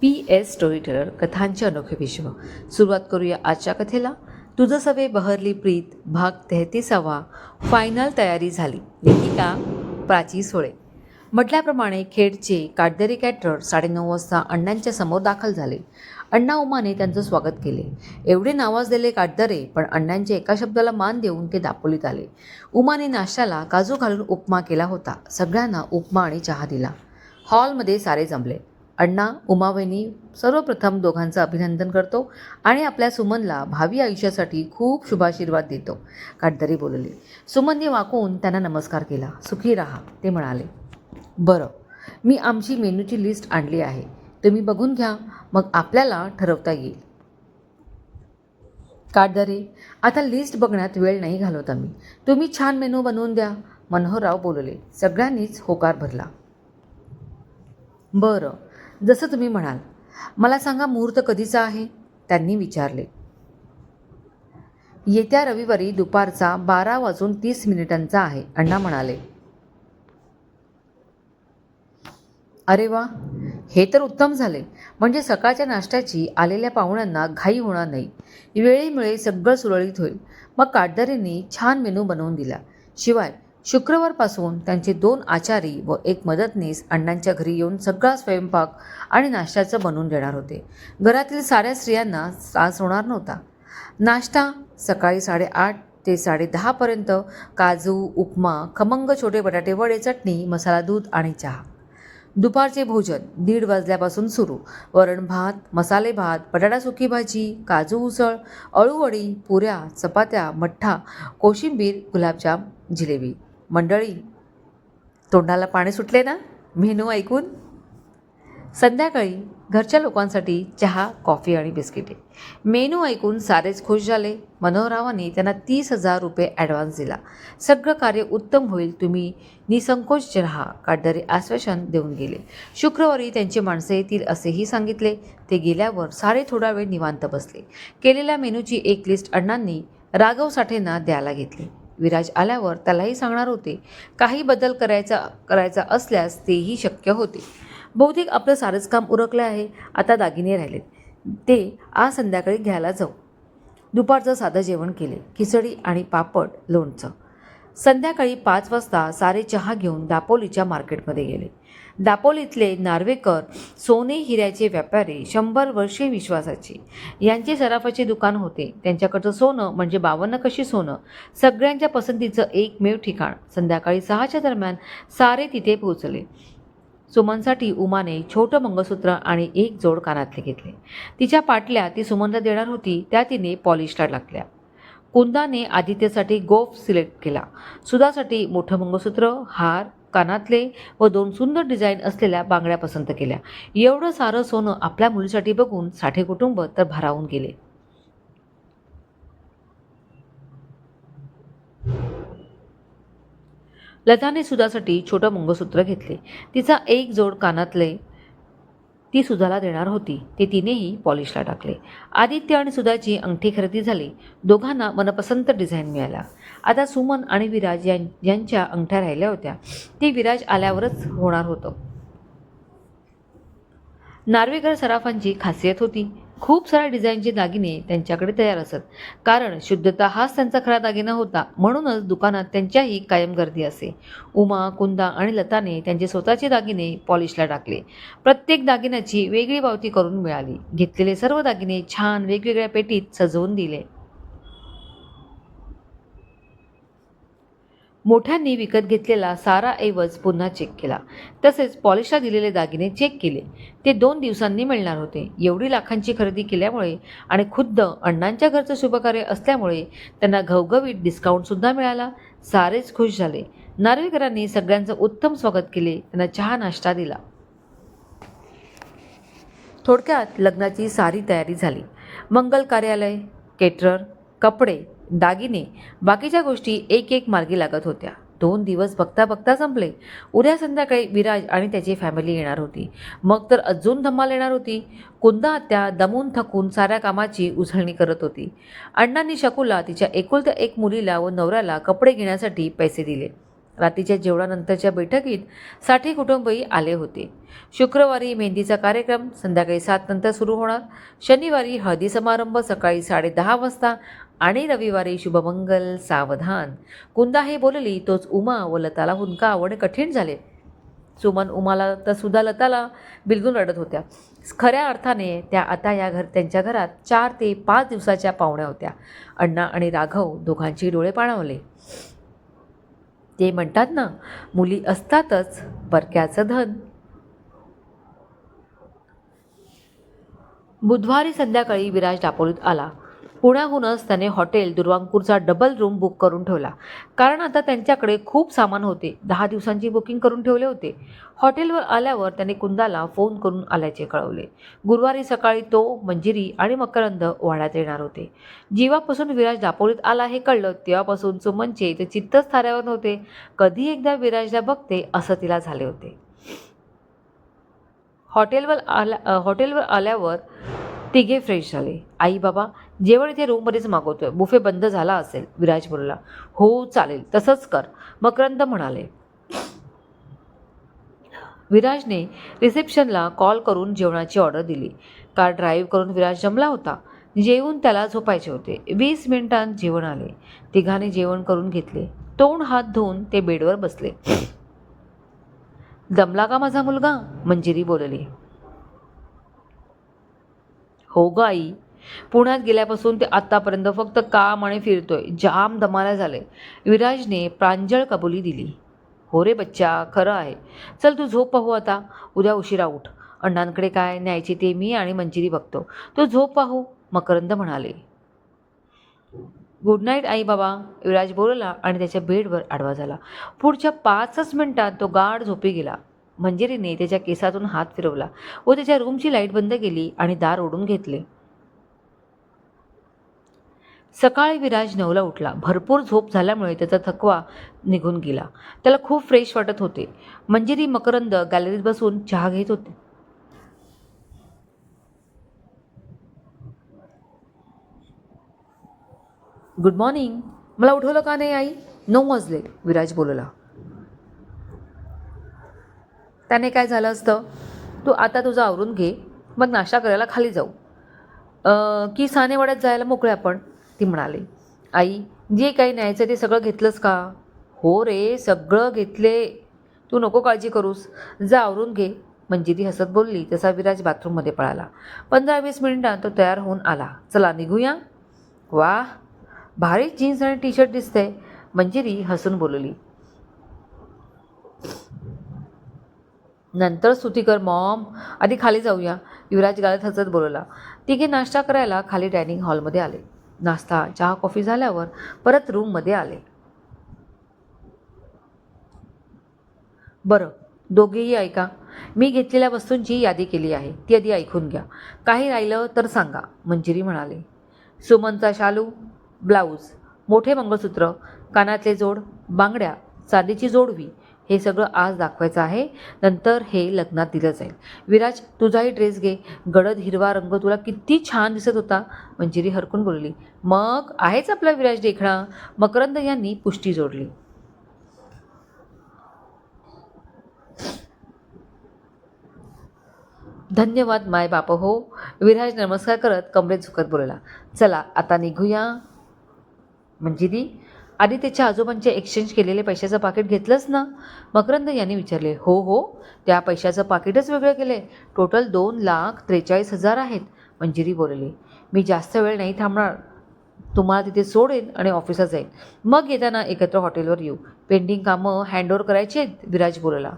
P S story teller कथांचे अनोखे विश्व. सुरुवात करूया आजच्या कथेला. तुझं सवे बहरली प्रीत भाग तेहतीसावा. फायनल तयारी झाली. लेखिका प्राची सोळे. म्हटल्याप्रमाणे खेडचे काटदरी कॅटर साडेनऊ वाजता अण्णांच्या समोर दाखल झाले. अण्णा उमाने त्यांचं स्वागत केले. एवढे नावाजलेले काटदरे पण अण्णांच्या एका शब्दाला मान देऊन ते दापोलीत आले. उमाने नाश्त्याला काजू घालून उपमा केला होता. सगळ्यांना उपमा आणि चहा दिला. हॉलमध्ये सारे जमले. अण्णा उमावहिनी सर्वप्रथम दोघांचं अभिनंदन करतो आणि आपल्या सुमनला भावी आयुष्यासाठी खूप शुभाशीर्वाद देतो. काटदरी बोलले. सुमनने वाकून त्यांना नमस्कार केला. सुखी राहा ते म्हणाले. बरं मी आमची मेनूची लिस्ट आणली आहे. तुम्ही बघून घ्या मग आपल्याला ठरवता येईल. काटदरे आता लिस्ट बघण्यात वेळ नाही घालवत आम्ही. तुम्ही छान मेनू बनवून द्या मनोहरराव बोलले. सगळ्यांनीच होकार भरला. बरं जसं तुम्ही म्हणाल. मला सांगा मुहूर्त कधीचा आहे? त्यांनी विचारले. येत्या रविवारी दुपारचा बारा वाजून तीस मिनिटांचा आहे अण्णा म्हणाले. अरे वा हे तर उत्तम झाले. म्हणजे सकाळच्या नाश्त्याची आलेल्या पाहुण्यांना घाई होणार नाही. वेळेमुळे सगळं सुरळीत होईल. मग काटदरींनी छान मेनू बनवून दिला. शिवाय शुक्रवारपासून त्यांचे दोन आचारी व एक मदतनीस अण्णांच्या घरी येऊन सगळा स्वयंपाक आणि नाश्त्याचं बनवून देणार होते. घरातील साऱ्या स्त्रियांना त्रास होणार नव्हता. नाश्ता सकाळी साडेआठ ते साडेदहापर्यंत काजू उपमा खमंग छोटे बटाटे वडे चटणी मसाला दूध आणि चहा. दुपारचे भोजन दीड वाजल्यापासून सुरू. वरण भात मसाले भात बटाटा सुकी भाजी काजू उसळ अळूवडी पुऱ्या चपात्या मठ्ठा कोशिंबीर गुलाबजाम जिलेबी. मंडळी तोंडाला पाणी सुटले ना? मेनू ऐकून? संध्याकाळी घरच्या लोकांसाठी चहा कॉफी आणि बिस्किटे. मेनू ऐकून सारेच खुश झाले. मनोहररावांनी त्यांना तीस हजार रुपये ॲडव्हान्स दिला. सगळं कार्य उत्तम होईल तुम्ही निसंकोच राहा काटदरे आश्वासन देऊन गेले. शुक्रवारी त्यांची माणसं येतील असेही सांगितले. ते गेल्यावर सारे थोडा वेळ निवांत बसले. केलेल्या मेनूची एक लिस्ट अण्णांनी राघव साठेंना द्यायला घेतली. विराज आल्यावर त्यालाही सांगणार होते. काही बदल करायचा करायचा असल्यास तेही शक्य होते. बहुतेक आपलं सारंच काम उरकलं आहे. आता दागिने राहिलेत. ते आज संध्याकाळी घ्यायला जाऊ. दुपारचं साधं जेवण केले. खिचडी आणि पापड लोणचं. संध्याकाळी पाच वाजता सारे चहा घेऊन दापोलीच्या मार्केटमध्ये गेले. दापोलीतले नार्वेकर सोने हिऱ्याचे व्यापारी शंभर वर्षे विश्वासाचे. यांचे सराफाचे दुकान होते. त्यांच्याकडचं सोनं म्हणजे बावन्न कशी सोनं? सगळ्यांच्या पसंतीचं एकमेव ठिकाण. संध्याकाळी सहाच्या दरम्यान सारे तिथे पोहोचले. सुमनसाठी उमाने छोटं मंगळसूत्र आणि एक जोड कानातले घेतले. तिच्या पाटल्या ती सुमनला देणार होती त्या तिने पॉलिशला टाकल्या. कुंदाने आदित्यसाठी गोफ सिलेक्ट केला. सुधासाठी मोठं मंगळसूत्र हार कानातले व दोन सुंदर डिझाईन असलेल्या बांगड्या पसंत केल्या. एवढं सारं सोनं आपल्या मुलीसाठी बघून साठे कुटुंब तर भारावून गेले. लताने सुधासाठी छोटं मंगळसूत्र घेतले. तिचा एक जोड कानातले ती सुधाला देणार होती. ते तिनेही पॉलिशला टाकले. आदित्य आणि सुधाची अंगठी खरेदी झाली. दोघांना मनपसंत डिझाईन मिळाला. आता सुमन आणि विराज यां यांच्या अंगठ्या राहिल्या होत्या. ते विराज आल्यावरच होणार होतं. नार्वेकर सराफांची खासियत होती. खूप साऱ्या डिझाईनचे दागिने त्यांच्याकडे तयार असत. कारण शुद्धता हाच त्यांचा खरा दागिना होता. म्हणूनच दुकानात त्यांच्याही कायम गर्दी असे. उमा कुंदा आणि लताने त्यांचे स्वतःचे दागिने पॉलिशला टाकले. प्रत्येक दागिन्याची वेगळी पावती करून मिळाली. घेतलेले सर्व दागिने छान वेगवेगळ्या पेटीत सजवून दिले. मोठ्यांनी विकत घेतलेला सारा ऐवज पुन्हा चेक केला. तसेच पॉलिशला दिलेले दागिने चेक केले. ते दोन दिवसांनी मिळणार होते. एवढी लाखांची खरेदी केल्यामुळे आणि खुद्द अण्णांच्या घरचं शुभकार्य असल्यामुळे त्यांना घवघवीत डिस्काउंटसुद्धा मिळाला. सारेच खुश झाले. नार्वेकरांनी सगळ्यांचं उत्तम स्वागत केले. त्यांना चहा नाश्ता दिला. थोडक्यात लग्नाची सारी तयारी झाली. मंगल कार्यालय केटरर कपडे दागिने. बाकीच्या गोष्टी एक एक मार्गी लागत होत्या. दोन दिवस बघता बघता संपले. उद्या संध्याकाळी विराज आणि त्याची फॅमिली येणार होती. मग तर अजून धमाल येणार होती. कुंदा त्या दमून थकून साऱ्या कामाची उजळणी करत होती. अण्णांनी शकुला तिच्या एकुलत्या एक मुलीला व नवऱ्याला कपडे घेण्यासाठी पैसे दिले. रात्रीच्या जेवणानंतरच्या बैठकीत साठी कुटुंबही आले होते. शुक्रवारी मेहंदीचा कार्यक्रम संध्याकाळी सात नंतर सुरू होणार. शनिवारी हळदी समारंभ सकाळी साडेदहा वाजता आणि रविवारी शुभमंगल सावधान. कुंदा हे बोलली तोच उमा व लताला हुंका आवडणे कठीण झाले. सुमन उमाला तर सुद्धा लताला बिलगून रडत होत्या. खऱ्या अर्थाने त्या आता या घर त्यांच्या घरात चार ते पाच दिवसाच्या पाहुण्या होत्या. अण्णा आणि राघव दोघांची डोळे पाणावले. ते म्हणतात ना मुली असतातच परक्याचं धन. बुधवारी संध्याकाळी विराज दापोलीत आला. पुण्याहूनच त्याने हॉटेल दुर्वांकूरचा डबल रूम बुक करून ठेवला. कारण आता त्यांच्याकडे खूप सामान होते. दहा दिवसांची बुकिंग करून ठेवले होते. हॉटेलवर आल्यावर त्याने कुंदाला फोन करून आल्याचे कळवले. गुरुवारी सकाळी तो मंजिरी आणि मकरंद वाड्यात येणार होते. जेव्हापासून विराज दापोलीत आला हे कळलं. तेव्हापासून सुमनचे ते चित्तच थाऱ्यावर नव्हते. कधी एकदा विराजला बघते असं तिला झाले होते. हॉटेलवर आल्या हॉटेलवर आल्यावर तिघे फ्रेश झाले. आई बाबा जेवण इथे रूममध्येच मागवतोय. बुफे बंद झाला असेल विराज बोलला. हो चालेल तसंच कर. मकरंद म्हणाले. विराजने रिसेप्शनला कॉल करून जेवणाची ऑर्डर दिली. कार ड्राईव्ह करून विराज जमला होता. जेवून त्याला झोपायचे होते. वीस मिनिटांत जेवण आले. तिघांनी जेवण करून घेतले. तोंड हात धुवून ते बेडवर बसले. दमला का माझा मुलगा? मंजिरी बोलली. हो ग आई. पुण्यात गेल्यापासून ते आत्तापर्यंत फक्त काम आणि फिरतोय. जाम दमाला झाले विराजने प्रांजळ कबुली दिली. हो रे बच्चा खरं आहे. चल तू झोप पाहू आता. उद्या उशिरा उठ. अण्णांकडे काय न्यायचे ते मी आणि मंजिरी बघतो. तू झोप पाहू मकरंद म्हणाले. गुड नाईट आई बाबा विराज बोलला आणि त्याच्या बेडवर आडवा झाला. पुढच्या पाचच मिनिटात तो गाढ झोपी गेला. मंजिरीने त्याच्या केसातून हात फिरवला व त्याच्या रूमची लाइट बंद केली आणि दार ओढून घेतले. सकाळी विराज नवला उठला. भरपूर झोप झाल्यामुळे त्याचा थकवा निघून गेला. त्याला खूप फ्रेश वाटत होते. मंजिरी मकरंद गॅलरीत बसून चहा घेत होते. गुड मॉर्निंग मला उठवलं का नाही आई? नऊ वाजले. विराज बोलला. त्याने काय झालं असतं? तू आता तुझं आवरून घे. मग नाश्ता करायला खाली जाऊ. की सानेवाड्यात जायला मोकळे आपण? ती म्हणाली. आई जे काही न्यायचं ते सगळं घेतलंस का? हो रे सगळं घेतले. तू नको काळजी करूस. जा आवरून घे. म्हणजे मंजिरी हसत बोलली. तसा विराज बाथरूममध्ये पळाला. पंधरा वीस मिनिटात तो तयार होऊन आला. चला निघूया? वा भारी जीन्स आणि टी शर्ट दिसतंय. मंजिरी हसून बोलली. नंतर स्तुती कर मॉम. आधी खाली जाऊया. युवराज गाळत हसत बोलला. तिघे नाश्ता करायला खाली डायनिंग हॉलमध्ये आले. नाश्ता चहा कॉफी झाल्यावर परत रूममध्ये आले. बरं दोघेही ऐका. मी घेतलेल्या वस्तूंची यादी केली आहे. ती आधी ऐकून घ्या. काही राहिलं तर सांगा मंजिरी म्हणाले. सुमनचा शालू ब्लाऊज मोठे मंगळसूत्र कानातले जोड बांगड्या चांदीची जोडवी हे सगळं आज दाखवायचं आहे. नंतर हे लग्नात दिलं जाईल. विराज तुझाही ड्रेस घे. गडद हिरवा रंग तुला किती छान दिसत होता. मंजिरी हरकून बोलली मग आहेच आपला विराज देखणा मकरंद यांनी पुष्टी जोडली. धन्यवाद माय बाप हो. विराज नमस्कार करत कमरेत झुकत बोलला चला आता निघूया. मंजिरी आणि त्याच्या आजोबांचे एक्सचेंज केलेले पैशाचं पाकिट घेतलंच ना. मकरंद यांनी विचारले हो हो त्या पैशाचं पाकिटच वेगळं केलं आहे टोटल दोन लाख त्रेचाळीस हजार आहेत. मंजिरी बोलली मी जास्त वेळ नाही थांबणार. तुम्हाला तिथे सोडेन आणि ऑफिसात जाईन. मग येताना एकत्र हॉटेलवर येऊ. पेंडिंग कामं हँडओव्हर करायची आहेत विराज बोलला.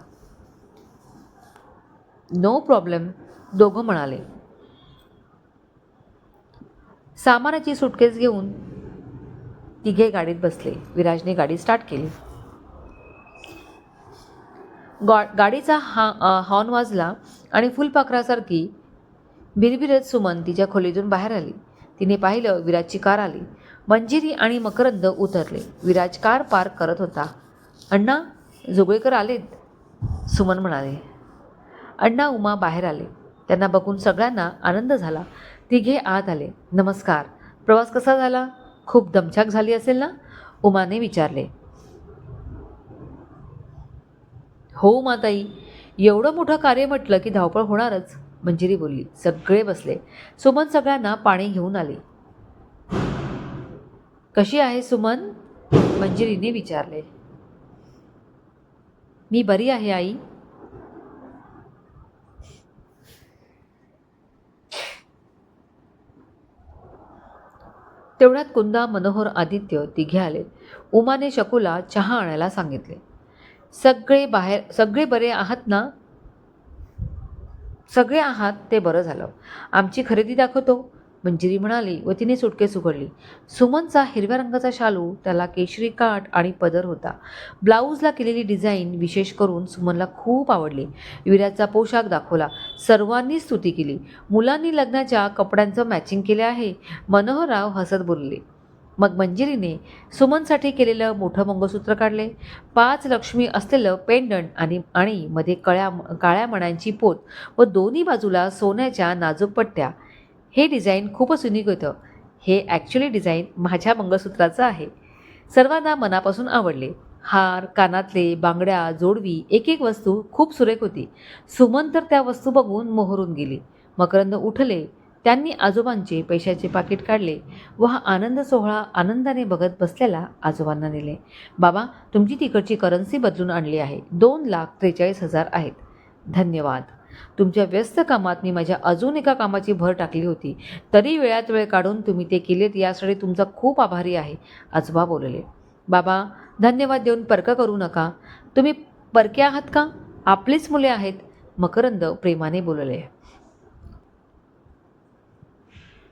नो प्रॉब्लेम दोघं म्हणाले. सामानाची सुटकेस घेऊन तिघे गाडीत बसले. विराजने गाडी स्टार्ट केली. गा गाडीचा हा हॉर्न वाजला आणि फुलपाखरासारखी बिरबिरत सुमन तिच्या खोलीतून बाहेर आली. तिने पाहिलं विराजची कार आली. मंजिरी आणि मकरंद उतरले. विराज कार पार्क करत होता. अण्णा जोगळेकर आलेत सुमन म्हणाले. अण्णा उमा बाहेर आले. त्यांना बघून सगळ्यांना आनंद झाला. तिघे आत आले. नमस्कार. प्रवास कसा झाला? खूप दमछाक झाली असेल ना? उमाने विचारले. हो माताई एवढं मोठं कार्य म्हटलं की धावपळ होणारच मंजिरी बोलली. सगळे बसले. सुमन सगळ्यांना पाणी घेऊन आली. कशी आहे सुमन? मंजिरीने विचारले. मी बरी आहे आई. तेवढ्यात कुंदा मनोहर आदित्य तिघे आले. उमाने शकूला चहा आणायला सांगितले. सगळे बाहेर सगळे बरे आहात ना? सगळे आहात ते बरं झालं. आमची खरेदी दाखवतो. मंजिरी म्हणाली व तिने सुटकेस उघडली. सुमनचा हिरव्या रंगाचा शालू त्याला केशरी काठ आणि पदर होता. ब्लाऊजला केलेली डिझाईन विशेष करून सुमनला खूप आवडली. विराजचा पोशाख दाखवला. सर्वांनी स्तुती केली. मुलांनी लग्नाच्या कपड्यांचं मॅचिंग केले आहे. मनोहरराव हसत बोलले. मग मंजिरीने सुमनसाठी केलेलं मोठं मंगळसूत्र काढले. पाच लक्ष्मी असलेलं पेंडंट आणि आणि मध्ये कळ्या काळ्या मण्यांची पोत व दोन्ही बाजूला सोन्याच्या नाजूक पट्ट्या हे डिझाईन खूपच युनिक होतं. हे ॲक्च्युली डिझाईन माझ्या मंगळसूत्राचं आहे. सर्वांना मनापासून आवडले. हार कानातले बांगड्या जोडवी एक एक वस्तू खूप सुरेख होती. सुमन तर त्या वस्तू बघून मोहरून गेली. मकरंद उठले. त्यांनी आजोबांचे पैशाचे पाकिट काढले व हा आनंद सोहळा आनंदाने बघत बसलेला आजोबांना दिले बाबा तुमची तिकडची करन्सी बदलून आणली आहे. दोन लाख त्रेचाळीस हजार आहेत. धन्यवाद. तुमच्या व्यस्त कामात मी माझ्या अजून एका कामाची भर टाकली होती. तरी वेळात वेळ काढून तुम्ही ते केलेत यासाठी तुमचा खूप आभारी आहे आजोबा बोलले. बाबा धन्यवाद देऊन परक करू नका. तुम्ही परके आहात का? आपलीच मुले आहेत. मकरंद प्रेमाने बोलले.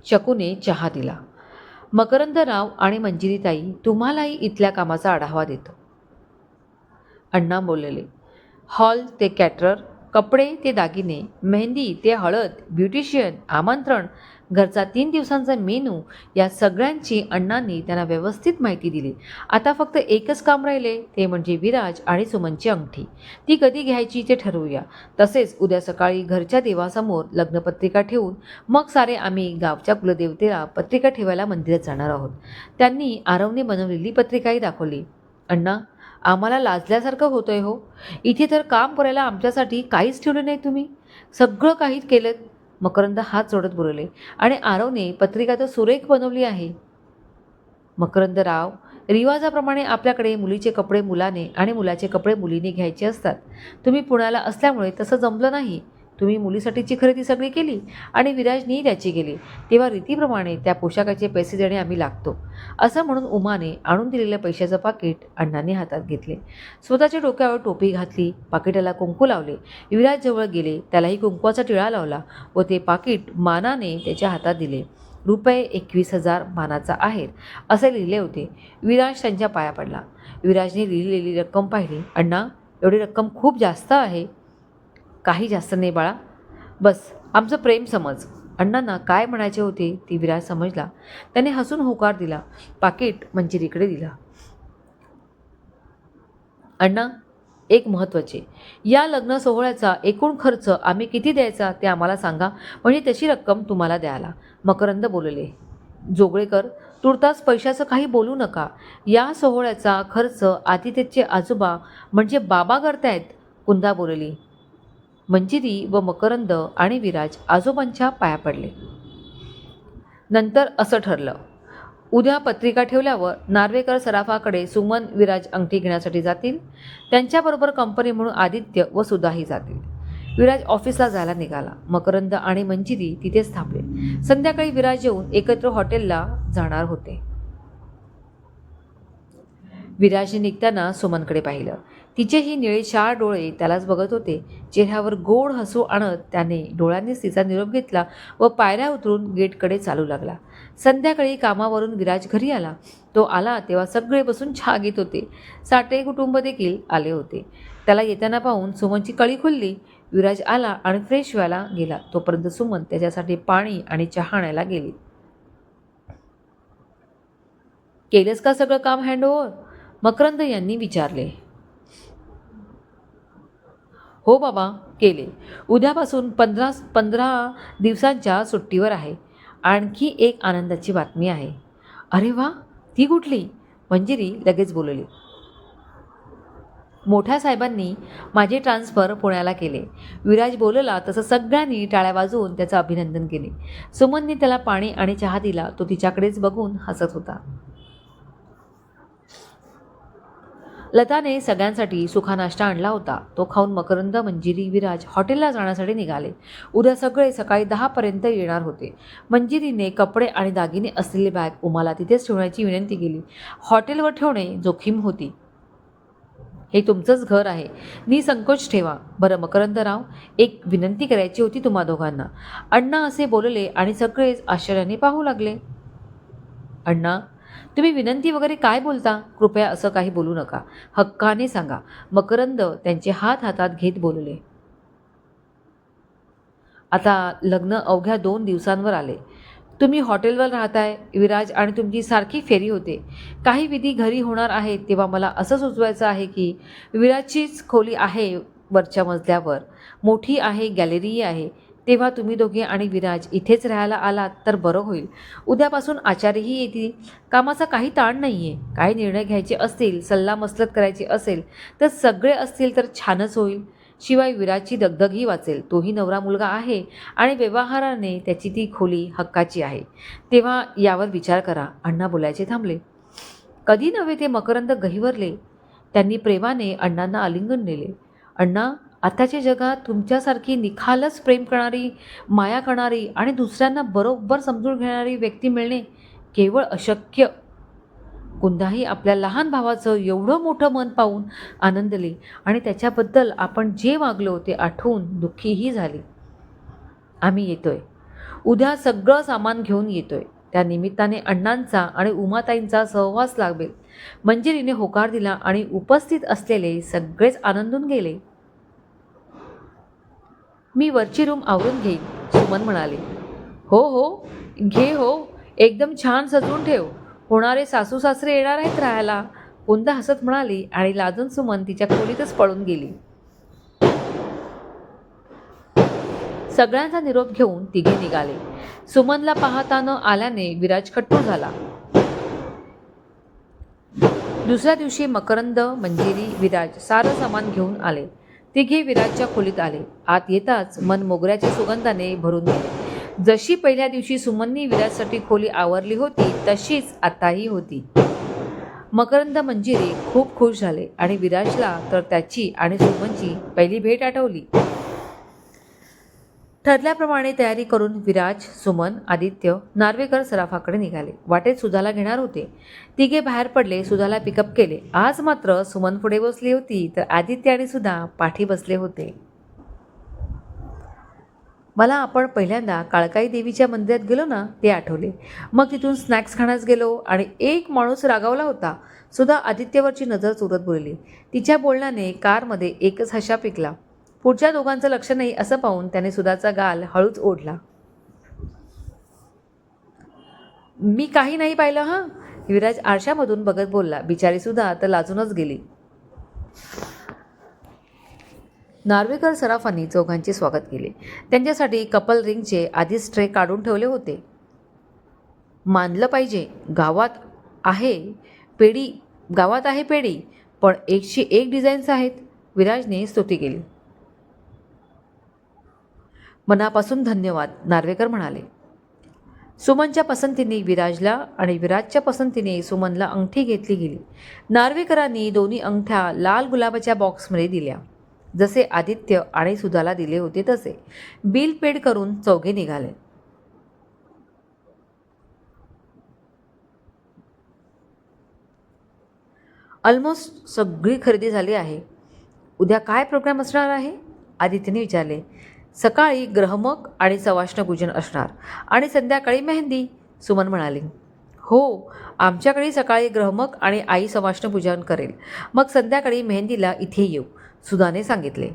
शकूने चहा दिला. मकरंदराव आणि मंजिरीताई तुम्हालाही इथल्या कामाचा आढावा देतो. अण्णा बोललेले हॉल ते कॅटरर कपडे ते दागिने मेहंदी ते हळद ब्युटिशियन आमंत्रण घरचा तीन दिवसांचा मेनू या सगळ्यांची अण्णांनी त्यांना व्यवस्थित माहिती दिली. आता फक्त एकच काम राहिले ते म्हणजे विराज आणि सुमनची अंगठी. ती कधी घ्यायची ते ठरवूया. तसेच उद्या सकाळी घरच्या देवासमोर लग्नपत्रिका ठेवून मग सारे आम्ही गावच्या कुलदेवतेला पत्रिका ठेवायला मंदिरात जाणार आहोत. त्यांनी आरवने बनवलेली पत्रिकाही दाखवली. अण्णा आम्हाला लाजल्यासारखं होतंय हो. इथे तर काम करायला आमच्यासाठी काहीच ठेवलं नाही तुम्ही. सगळं काही केलं. मकरंद हात जोडत बोलले. आणि आरवने पत्रिका तर सुरेख बनवली आहे. मकरंदराव रिवाजाप्रमाणे आपल्याकडे मुलीचे कपडे मुलाने आणि मुलाचे कपडे मुलीने घ्यायचे असतात. तुम्ही पुण्याला असल्यामुळे तसं जमलं नाही. तुम्ही मुलीसाठीची खरेदी सगळी केली आणि विराजनीही त्याची केली तेव्हा रीतीप्रमाणे त्या पोशाखाचे पैसे देणे आम्ही लागतो. असं म्हणून उमाने आणून दिलेल्या पैशाचं पाकिट अण्णांनी हातात घेतले. स्वतःच्या डोक्यावर टोपी घातली पाकिटाला कुंकू लावले. विराजजवळ गेले त्यालाही कुंकवाचा टिळा लावला व ते पाकिट मानाने त्याच्या हातात दिले. रुपये एकवीस हजार मानाचा आहे असे लिहिले होते. विराज त्यांच्या पाया पडला. विराजने लिहिलेली रक्कम पाहिली. अण्णा एवढी रक्कम खूप जास्त आहे. काही जास्त नाही बाळा. बस आमचं प्रेम समज. अण्णांना काय म्हणायचे होते ती विराज समजला. त्याने हसून होकार दिला. पाकिट मंजिरीकडे दिला. अण्णा एक महत्त्वाचे. या लग्न सोहळ्याचा एकूण खर्च आम्ही किती द्यायचा ते आम्हाला सांगा. म्हणजे तशी रक्कम तुम्हाला द्यायला. मकरंद बोलले. जोगळेकर तुर्तास पैशाचं काही बोलू नका. या सोहळ्याचा खर्च आदित्यचे आजोबा म्हणजे बाबा करतायत कुंदा बोलली. मंजिरी व मकरंद आणि विराज आजोबांच्या पाया पडले. नंतर असं ठरलं. उद्या पत्रिका ठेवल्यावर नार्वेकर सराफाकडे सुमन विराज अंगठी घेण्यासाठी जातील. त्यांच्याबरोबर कंपनी म्हणून आदित्य व सुधाही जातील. विराज ऑफिसला जायला निघाला. मकरंद आणि मंजिरी तिथेच थांबले. संध्याकाळी विराज येऊन एकत्र हॉटेलला जाणार होते. विराजने निघताना सुमनकडे पाहिलं. तिचेही निळे चार डोळे त्यालाच बघत होते. चेहऱ्यावर गोड हसू आणत त्याने डोळ्यांनीच तिचा निरोप घेतला व पायऱ्या उतरून गेटकडे चालू लागला. संध्याकाळी कामावरून विराज घरी आला. तो आला तेव्हा सगळे बसून छा घेत होते. साठे कुटुंब देखील आले होते. त्याला येताना पाहून सुमनची कळी खुलली. विराज आला आणि फ्रेश व्हायला गेला. तोपर्यंत सुमन त्याच्यासाठी पाणी आणि चहा आणायला गेली. केलंस का सगळं काम हँडओव्हर? मकरंद यांनी विचारले. हो बाबा केले. उद्यापासून पंधरा पंधरा दिवसांच्या सुट्टीवर आहे. आणखी एक आनंदाची बातमी आहे. अरे वा ती कुठली? मंजिरी लगेच बोलली. मोठ्या साहेबांनी माझे ट्रान्सफर पुण्याला केले. विराज बोलला तसं सगळ्यांनी टाळ्या वाजवून त्याचं अभिनंदन केले. सुमनने त्याला पाणी आणि चहा दिला तो तिच्याकडेच बघून हसत होता. लताने सगळ्यांसाठी सुखा नाश्ता आणला होता. तो खाऊन मकरंद मंजिरी विराज हॉटेलला जाण्यासाठी निघाले. उद्या सगळे सकाळी दहापर्यंत येणार होते. मंजिरीने कपडे आणि दागिने असलेली बॅग उमाला तिथेच ठेवण्याची विनंती केली. हॉटेलवर ठेवणे जोखीम होती. हे तुमचंच घर आहे. निसंकोच ठेवा. बरं मकरंदराव एक विनंती करायची होती तुम्हा दोघांना. अण्णा असे बोलले आणि सगळेच आश्चर्याने पाहू लागले. अण्णा तुम्ही विनंती वगैरे काय बोलता? कृपया असं काही बोलू नका. हक्काने सांगा. मकरंद त्यांचे हात हातात घेत बोलले. आता लग्न अवघ्या दोन दिवसांवर आले. तुम्ही हॉटेलवर राहताय विराज आणि तुमची सारखी फेरी होते. काही विधी घरी होणार आहेत तेव्हा मला असं सुचवायचं आहे की विराजचीच खोली आहे वरच्या मजल्यावर. मोठी आहे गॅलरीही आहे. तेव्हा तुम्ही दोघे आणि विराज इथेच राहायला आलात तर बरं होईल. उद्यापासून आचार्यही येतील. कामाचा काही ताण नाही आहे काही निर्णय घ्यायचे असतील सल्लामसलत करायची असेल तर सगळे असतील तर छानच होईल. शिवाय विराजची दगदगही वाचेल. तोही नवरा मुलगा आहे आणि व्यवहाराने त्याची ती खोली हक्काची आहे. तेव्हा यावर विचार करा. अण्णा बोलायचे थांबले. कधी नव्हे ते मकरंद गहिवरले. त्यांनी प्रेमाने अण्णांना आलिंगन नेले. अण्णा आताच्या जगात तुमच्यासारखी निखालच प्रेम करणारी माया करणारी आणि दुसऱ्यांना बरोबर समजून घेणारी व्यक्ती मिळणे केवळ अशक्य. कुंदाही आपल्या लहान भावाचं एवढं मोठं मन पाहून आनंदले आणि त्याच्याबद्दल आपण जे वागलो ते आठवून दुःखीही झाली. आम्ही येतोय. उद्या सगळं सामान घेऊन येतोय. त्या निमित्ताने अण्णांचा आणि उमाताईंचा सहवास लागेल. मंजिरीने होकार दिला आणि उपस्थित असलेले सगळेच आनंदून गेले. मी वरची रूम आवरून घेईन सुमन म्हणाले. हो हो घे हो एकदम छान सजवून ठेव. होणारे सासू सासरे येणार आहेत राहायला. कुंदा हसत म्हणाली आणि लाजून सुमन तिच्या खोलीतच पळून गेली. सगळ्यांचा निरोप घेऊन तिघे निघाले. सुमनला पाहता न आल्याने विराज खट्टू झाला. दुसऱ्या दिवशी मकरंद मंजिरी विराज सारं सामान घेऊन आले. तिघे विराजच्या खोलीत आले. आत येताच मन मोगऱ्याच्या सुगंधाने भरून गेले. जशी पहिल्या दिवशी सुमननी विराजसाठी खोली आवरली होती तशीच आताही होती. मकरंद मंजिरी खूप खुश झाले आणि विराजला तर त्याची आणि सुमनची पहिली भेट आठवली. ठरल्याप्रमाणे तयारी करून विराज सुमन आदित्य नार्वेकर सराफाकडे निघाले. वाटेत सुधाला घेणार होते. तिघे बाहेर पडले सुधाला पिकअप केले. आज मात्र सुमन पुढे बसली होती तर आदित्य आणि सुधा पाठी बसले होते. मला आपण पहिल्यांदा काळकाई देवीच्या मंदिरात गेलो ना ते आठवले. मग तिथून स्नॅक्स खाण्यास गेलो आणि एक माणूस रागावला होता. सुद्धा आदित्यवरची नजर चुरत बोलली. तिच्या बोलण्याने कारमध्ये एकच हशा पिकला. पुढच्या दोघांचं लक्ष नाही असं पाहून त्याने सुधाचा गाल हळूच ओढला. मी काही नाही पाहिलं हां? विराज आरशामधून बघत बोलला. बिचारी सुद्धा तर लाजूनच गेली. नार्वेकर सराफांनी चौघांचे स्वागत केले. त्यांच्यासाठी कपल रिंगचे आधीच ट्रे काढून ठेवले होते. मानलं पाहिजे गावात आहे पेढी गावात आहे पेढी पण एकशे एक डिझाईन्स आहेत. विराजने स्तुती केली. मनापासून धन्यवाद नार्वेकर म्हणाले. सुमनच्या पसंतीने विराजला आणि विराजच्या पसंतीने सुमनला अंगठी घेतली गेली. नार्वेकरांनी दोन्ही अंगठ्या लाल गुलाबाच्या बॉक्समध्ये दिल्या. जसे आदित्य आणि सुधाला दिले होते तसे. बिल पेड करून चौघे निघाले. ऑलमोस्ट सगळी खरेदी झाली आहे. उद्या काय प्रोग्राम असणार आहे? आदित्यने विचारले. सकाळी ग्रहमक आणि सवाष्ण पूजन असणार. आणि संध्याकाळी मेहंदी सुमन म्हणाली. हो आमच्याकडे सकाळी ग्रहमक आणि आई सवाष्ण पूजन करेल. मग संध्याकाळी मेहंदीला इथे येऊ सुधाने सांगितले.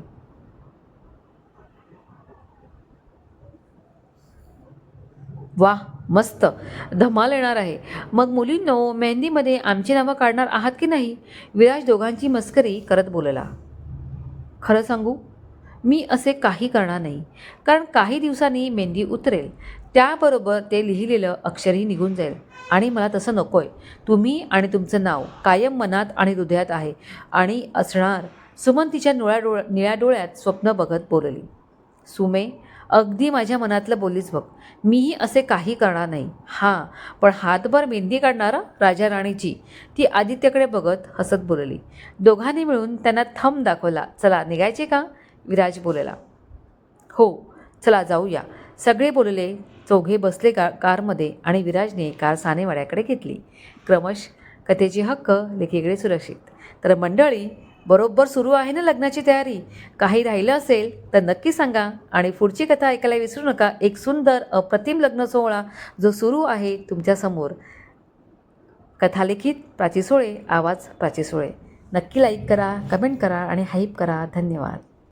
वा मस्त. धमाल येणार आहे. मग मुलींनो मेहंदीमध्ये आमची नावं काढणार आहात की नाही? विराज दोघांची मस्करी करत बोलला. खरं सांगू मी असे काही करणार नाही. कारण काही दिवसांनी मेहंदी उतरेल. त्याबरोबर ते लिहिलेलं अक्षरही निघून जाईल. आणि मला तसं नको आहे तुम्ही आणि तुमचं नाव कायम मनात आणि हृदयात आहे. आणि असणार सुमन तिच्या निळ्या डोळ निळ्या डोळ्यात स्वप्न बघत बोलली. सुमे अगदी माझ्या मनातलं बोलीच बघ. मीही असे काही करणार नाही. हां पण हातभर मेहंदी काढणारा राजा राणीची ती आदित्यकडे बघत हसत बोलली. दोघांनी मिळून त्यांना थंब दाखवला. चला निघायचे का? विराज बोलला हो चला जाऊया. सगळे बोलले चौघे बसले का कारमध्ये आणि विराजने कार सानेवाड्याकडे घेतली. क्रमश कथेची हक्क लेखीकडे सुरक्षित. तर मंडळी बरोबर सुरू आहे ना लग्नाची तयारी? काही राहिलं असेल तर नक्की सांगा आणि पुढची कथा ऐकायला विसरू नका. एक सुंदर अप्रतिम लग्न सोहळा जो सुरू आहे तुमच्यासमोर कथालेखित प्राची सोळे आवाज प्राची सोळे. नक्की लाईक करा कमेंट करा आणि हाईप करा. धन्यवाद.